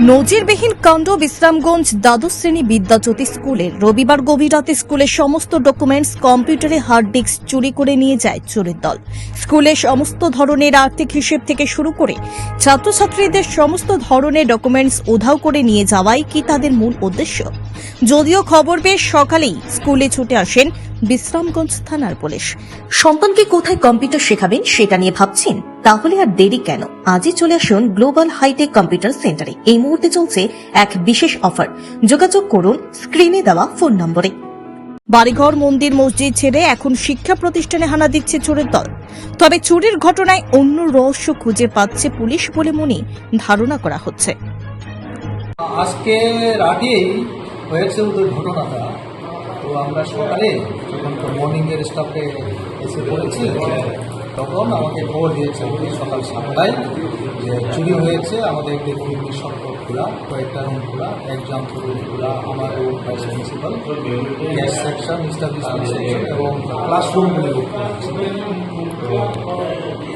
নজিরবিহীন কাণ্ড বিশ্রামগঞ্জ দ্বাদশ শ্রেণি বিদ্যাজ্যোতি স্কুলের রবিবার গভীর রাতে স্কুলের সমস্ত ডকুমেন্টস, কম্পিউটারে হার্ড ডিস্ক চুরি করে নিয়ে যায় চোরের দল। স্কুলের সমস্ত ধরনের আর্থিক হিসেব থেকে শুরু করে ছাত্রছাত্রীদের সমস্ত ধরনের ডকুমেন্টস উধাও করে নিয়ে যাওয়াই কি তাদের মূল উদ্দেশ্য? যদিও খবর পেয়ে সকালেই স্কুলে ছুটে আসেন বিশ্রামগঞ্জ থানার পুলিশ। সন্তানকে কোথায় কম্পিউটার শেখাবেন সেটা নিয়ে ভাবছেন? তাহলে আর দেরি কেন? আজই চলে আসুন গ্লোবাল হাইটেক কম্পিউটার সেন্টারে। এই মুহূর্তে চলছে এক বিশেষ অফার। যোগাযোগ করুন, স্ক্রিনে দেওয়া ফোন নম্বরে। বাড়িঘর, মন্দির, মসজিদ ছেড়ে এখন শিক্ষা প্রতিষ্ঠানে হানা দিচ্ছে চোরের দল। তবে চুরির ঘটনায় অন্য রহস্য খুঁজে পাচ্ছে পুলিশ বলে মনে ধারণা করা হচ্ছে। আজকে রাতেই হয়েছে ওদের ঘটনাটা। আমরা সকালে যখন মর্নিংয়ের স্টাফে এসে পড়েছি তখন আমাকে খবর দিয়েছে সকাল সাতটায় যে চুরি হয়েছে আমাদের দেখুন সব খোলা, কয়েকটা রুম খোলা এক্সাম রুম খোলা, আমার room vice principal gas section establishment section এবং ক্লাসরুমগুলি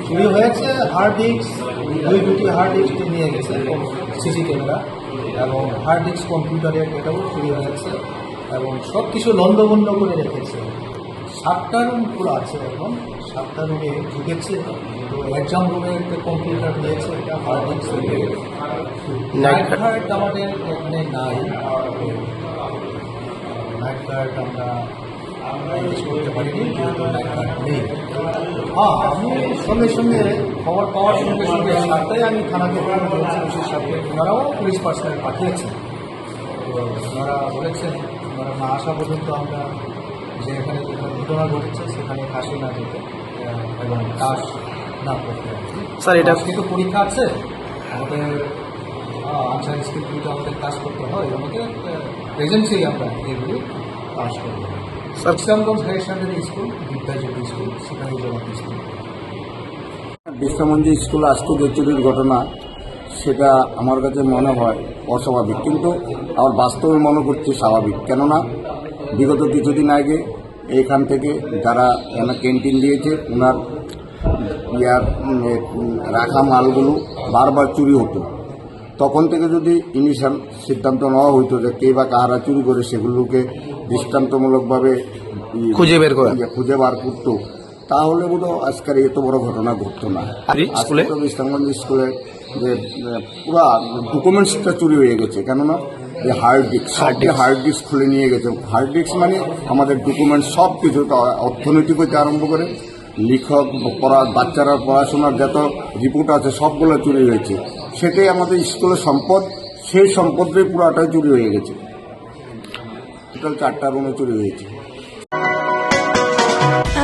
চুরি হয়েছে হার্ড ডিস্ক দুই দুটি হার্ড ডিস্ক নিয়ে গেছে সিসি ক্যামেরা এবং হার্ড ডিস্ক কম্পিউটারের এটাও চুরি হয়েছে। এবং সব কিছু লন্ডভন্ড করে রেখেছে। সাতটা রুম খোলা আছে এখন। সাতটা রুমে ঢুকেছে। তো এক্সাম রুমে একটা কম্পিউটার দিয়েছে এটা হার্ড ডিস্ক নাইট গার্ড আমাদের এখানে নাই। নাইট গার্ড আমরা জিজ্ঞেস করতে পারিনি যেহেতু নাইট গার্ড নেই। হ্যাঁ আমি সঙ্গে সঙ্গে খবর পাওয়ার সঙ্গে সঙ্গে আমি থানাতে ফোন করেছি ওসির সাথে ওনারাও পুলিশ পার্সোনাল পাঠিয়েছেন। তো ওনারা বলেছেন ওনারা না আসা পর্যন্ত আমরা যে এখানে যেখানে ঘটনা ঘটেছে সেখানে কাশি না যেতে এবং কাজ না করতে স্যার, এটা- কিন্তু পরীক্ষা আছে। আমাদের আনসার স্কিলগুলো আমাদের কাজ করতে হয়। আমাদের প্রেজেন্সেই আমরা এগুলি pass higher secondary school Vidyajyoti school সেখানে জমা স্কুল বিশ্বমন্দির স্কুল আজকে যে চুরির ঘটনা সেটা আমার কাছে মনে হয় অস্বাভাবিক। কিন্তু আমার বাস্তবে মনে করছি স্বাভাবিক। কেননা বিগত কিছুদিন আগে এখান থেকে যারা ক্যান্টিন দিয়েছে ওনার ইয়ার রাখা মালগুলো বারবার চুরি হতো। তখন থেকে যদি ইনিশিয়াল সিদ্ধান্ত নেওয়া হইতো যে কে বা কাহারা চুরি করে সেগুলোকে দৃষ্টান্তমূলকভাবে খুঁজে বের করা। ইয়ে, খুঁজে বার করতো তাহলে বোধ আজকের এত বড় ঘটনা ঘটতো না। স্কুলে? ইসলামগঞ্জ স্কুলে যে পুরা ডকুমেন্টসটা চুরি হয়ে গেছে। কেননা যে hard disk disk। Hard disk খুলে নিয়ে গেছে। হার্ড ডিস্ক মানে আমাদের ডকুমেন্টস সব কিছু অর্থনৈতিক হইতে আরম্ভ করে লেখক পড়া বাচ্চারা পড়াশোনার যত রিপোর্ট আছে সবগুলো চুরি হয়েছে। সেটাই আমাদের স্কুলের সম্পদ সেই সম্পদটাই পুরাটাই চুরি হয়ে গেছে। টোটাল চারটা রুমে চুরি হয়েছে।